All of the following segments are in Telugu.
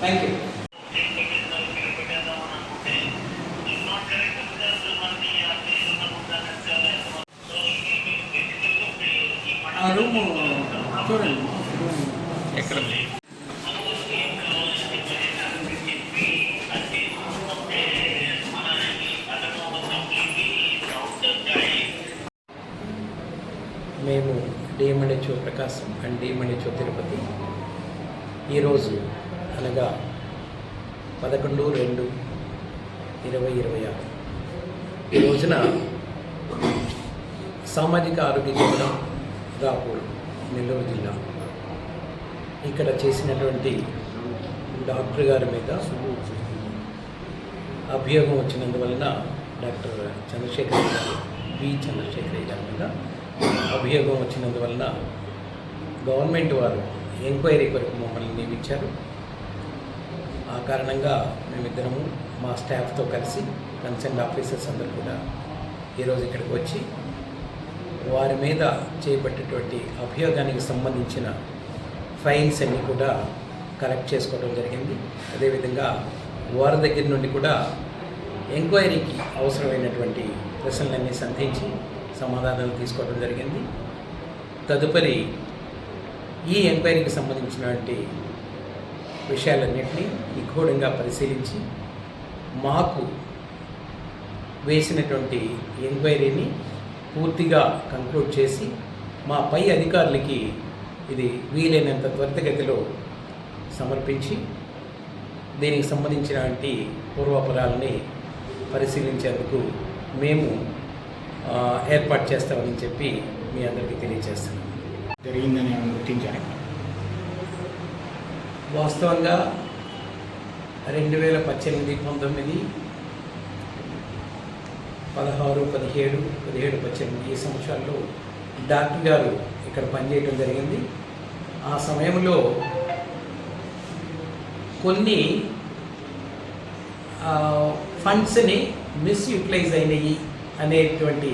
థ్యాంక్ యూ రూమ్ చూడండి. ఎక్కడ మేము మణిచో ప్రకాశం అండ్ మణిచో తిరుపతి. ఈరోజు అనగా పదకొండు రెండు ఇరవై ఇరవై ఆరు. ఈ రోజున సామాజిక ఆరోగ్య కేంద్రం రాపూర్ నెల్లూరు జిల్లా. ఇక్కడ చేసినటువంటి డాక్టర్ గారి మీద అభియోగం వచ్చినందువలన డాక్టర్ చంద్రశేఖర్ గారు బి చంద్రశేఖర్ గారి మీద అభియోగం వచ్చినందువలన గవర్నమెంట్ వారు ఎంక్వైరీ కొరకు మమ్మల్ని నియమించారు. ఆ కారణంగా మేమిద్దరము మా స్టాఫ్తో కలిసి కన్సర్న్ ఆఫీసర్స్ అందరూ కూడా ఈరోజు ఇక్కడికి వచ్చి వారి మీద చేపట్టేటువంటి అభియోగానికి సంబంధించిన ఫైల్స్ అన్నీ కూడా కలెక్ట్ చేసుకోవడం జరిగింది. అదేవిధంగా వారి దగ్గర నుండి కూడా ఎంక్వైరీకి అవసరమైనటువంటి ప్రశ్నలన్నీ సంధించి సమాధానాలు తీసుకోవడం జరిగింది. తదుపరి ఈ ఎంక్వైరీకి సంబంధించినటువంటి విషయాలన్నింటినీ నిగూఢంగా పరిశీలించి మాకు వేసినటువంటి ఎంక్వైరీని పూర్తిగా కంక్లూడ్ చేసి మా పై అధికారులకి ఇది వీలైనంత త్వరితగతిలో సమర్పించి దీనికి సంబంధించినటువంటి పూర్వపరాలని పరిశీలించేందుకు మేము ఏర్పాటు చేస్తామని చెప్పి మీ అందరికీ తెలియజేస్తున్నాం జరిగిందని ఏమైనా గుర్తించారా? వాస్తవంగా రెండు వేల పద్దెనిమిది పంతొమ్మిది పదహారు పదిహేడు పదిహేడు పద్దెనిమిది ఈ సంవత్సరాల్లో డాక్టర్ గారు ఇక్కడ పనిచేయడం జరిగింది. ఆ సమయంలో కొన్ని ఫండ్స్ని మిస్యూటిలైజ్ అయినాయి. అనేటువంటి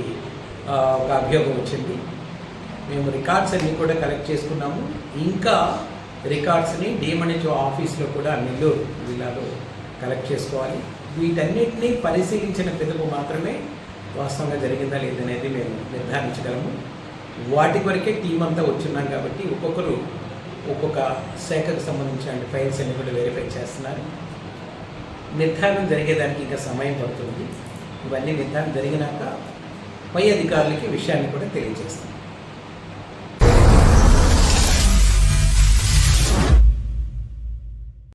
ఒక అభియోగం వచ్చింది. మేము రికార్డ్స్ అన్ని కూడా కలెక్ట్ చేసుకున్నాము. ఇంకా రికార్డ్స్ని డిఎంఎన్హెచ్ఓ ఆఫీస్లో కూడా నెల్లూరు జిల్లాలో కలెక్ట్ చేసుకోవాలి. వీటన్నిటినీ పరిశీలించిన పిదపు మాత్రమే వాస్తవంగా జరిగిందా లేదనేది మేము నిర్ధారించగలము. వాటి వరకే టీం అంతా వచ్చున్నాం కాబట్టి ఒక్కొక్కరు ఒక్కొక్క శాఖకు సంబంధించిన ఫైల్స్ అన్ని కూడా వెరిఫై చేస్తున్నారు. నిర్ధారణ జరిగేదానికి ఇంకా సమయం పడుతుంది. ఇవన్నీ నిర్ధారణ జరిగినాక పై అధికారులకి విషయాన్ని కూడా తెలియజేస్తాం.